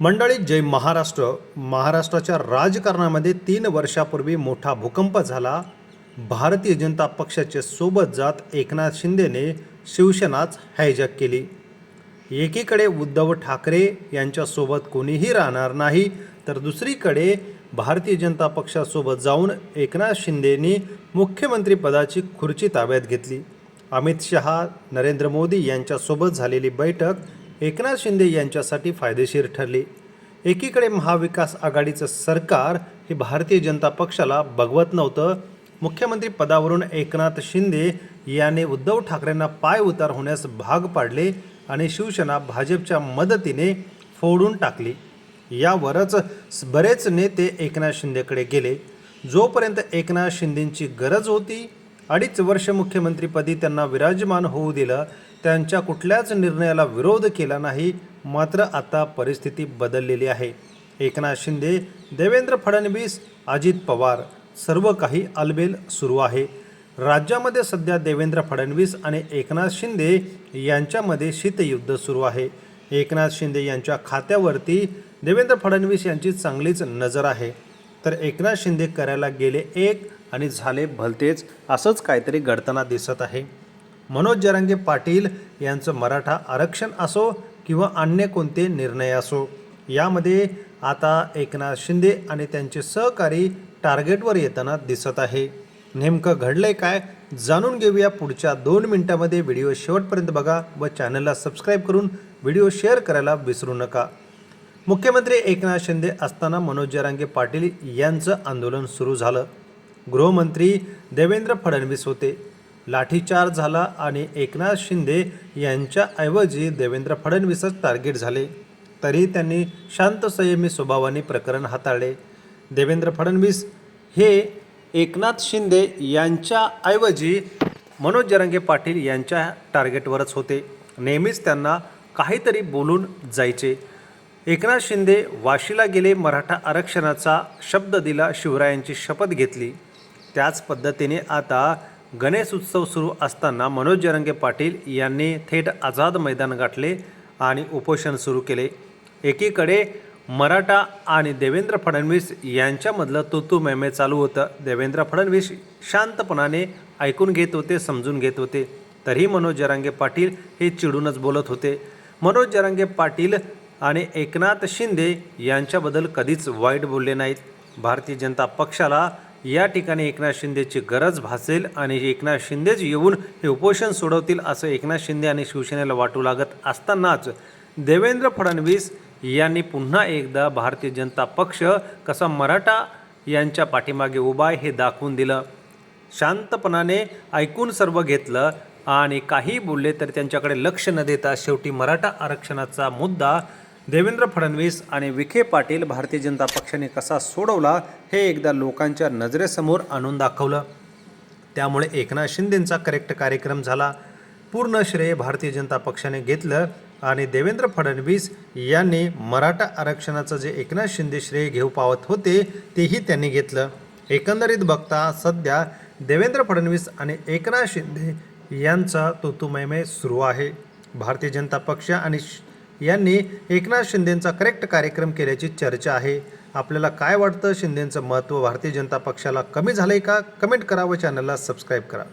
मंडळी जय महाराष्ट्र. महाराष्ट्राच्या राजकारणामध्ये तीन वर्षापूर्वी मोठा भूकंप झाला. भारतीय जनता पक्षाचे सोबत जात एकनाथ शिंदेने शिवसेनाच हायजॅक केली. एकीकडे उद्धव ठाकरे यांच्यासोबत कोणीही राहणार नाही तर दुसरीकडे भारतीय जनता पक्षासोबत जाऊन एकनाथ शिंदेनी मुख्यमंत्रीपदाची खुर्ची ताब्यात घेतली. अमित शहा नरेंद्र मोदी यांच्यासोबत झालेली बैठक एकनाथ शिंदे यांच्यासाठी फायदेशीर ठरले. एकीकडे महाविकास आघाडीचं सरकार हे भारतीय जनता पक्षाला बघवत नव्हतं. मुख्यमंत्री पदावरून एकनाथ शिंदे याने उद्धव ठाकरेंना पाय उतार होण्यास भाग पाडले आणि शिवसेना भाजपच्या मदतीने फोडून टाकली. यावरच बरेच नेते एकनाथ शिंदेकडे गेले. जोपर्यंत एकनाथ शिंदेंची गरज होती अडीच वर्ष मुख्यमंत्रीपदी त्यांना विराजमान होऊ दिलं. त्यांच्या कुठल्याच निर्णयाला विरोध केला नाही. मात्र आता परिस्थिती बदललेली आहे. एकनाथ शिंदे देवेंद्र फडणवीस अजित पवार सर्व काही अलबेल सुरू आहे. राज्यामध्ये सध्या देवेंद्र फडणवीस आणि एकनाथ शिंदे यांच्यामध्ये शीतयुद्ध सुरू आहे. एकनाथ शिंदे यांच्या खात्यावरती देवेंद्र फडणवीस यांची चांगलीच नजर आहे. तर एकनाथ शिंदे करायला गेले एक आणि झाले भलतेच असंच काहीतरी घडताना दिसत आहे. मनोज जरांगे पाटील यांचं मराठा आरक्षण असो किंवा अन्य कोणते निर्णय असो यामध्ये आता एकनाथ शिंदे आणि त्यांचे सहकारी टार्गेटवर येताना दिसत आहे. नेमकं घडलंय काय जाणून घेऊया पुढच्या दोन मिनिटामध्ये. व्हिडिओ शेवटपर्यंत बघा व चॅनलला सबस्क्राईब करून व्हिडिओ शेअर करायला विसरू नका. मुख्यमंत्री एकनाथ शिंदे असताना मनोज जरांगे पाटील यांचं आंदोलन सुरू झालं. गृहमंत्री देवेंद्र फडणवीस होते. लाठीचार्ज झाला आणि एकनाथ शिंदे यांच्याऐवजी देवेंद्र फडणवीसच टार्गेट झाले. तरी त्यांनी शांत संयमी स्वभावाने प्रकरण हाताळले. देवेंद्र फडणवीस हे एकनाथ शिंदे यांच्याऐवजी मनोज जरांगे पाटील यांच्या टार्गेटवरच होते. नेहमीच त्यांना काहीतरी बोलून जायचे. एकनाथ शिंदे वाशीला गेले मराठा आरक्षणाचा शब्द दिला शिवरायांची शपथ घेतली. त्याच पद्धतीने आता गणेश उत्सव सुरू असताना मनोज जरंगे पाटील यांनी थेट आझाद मैदान गाठले आणि उपोषण सुरू केले. एकीकडे मराठा आणि देवेंद्र फडणवीस यांच्यामधलं तुतू मेमे चालू होतं. देवेंद्र फडणवीस शांतपणाने ऐकून घेत होते समजून घेत होते. तरीही मनोज जरांगे पाटील हे चिडूनच बोलत होते. मनोज जरांगे पाटील आणि एकनाथ शिंदे यांच्याबद्दल कधीच वाईट बोलले नाहीत. भारतीय जनता पक्षाला या ठिकाणी एकनाथ शिंदेची गरज भासेल आणि एकनाथ शिंदेच येऊन हे उपोषण सोडवतील असं एकनाथ शिंदे आणि शिवसेनेला वाटू लागत असतानाच देवेंद्र फडणवीस यांनी पुन्हा एकदा भारतीय जनता पक्ष कसा मराठा यांच्या पाठीमागे उभा आहे हे दाखवून दिलं. शांतपणाने ऐकून सर्व घेतलं आणि काही बोलले तर त्यांच्याकडे लक्ष न देता शेवटी मराठा आरक्षणाचा मुद्दा देवेंद्र फडणवीस आणि विखे पाटील भारतीय जनता पक्षाने कसा सोडवला हे एकदा लोकांच्या नजरेसमोर आणून दाखवलं. त्यामुळे एकनाथ शिंदेंचा करेक्ट कार्यक्रम झाला. पूर्ण श्रेय भारतीय जनता पक्षाने घेतलं आणि देवेंद्र फडणवीस यांनी मराठा आरक्षणाचं जे एकनाथ शिंदे श्रेय घेऊ पावत होते तेही त्यांनी घेतलं. एकंदरीत बघता सध्या देवेंद्र फडणवीस आणि एकनाथ शिंदे यांचा तुतुमयमय सुरू आहे. भारतीय जनता पक्ष आणि श- यांनी एकनाथ शिंदेंचा करेक्ट कार्यक्रम केल्याची चर्चा आहे. आपल्याला काय वाटतं? शिंदेंचं महत्त्व भारतीय जनता पक्षाला कमी झालंय का? कमेंट करा व चॅनलला सबस्क्राईब करा.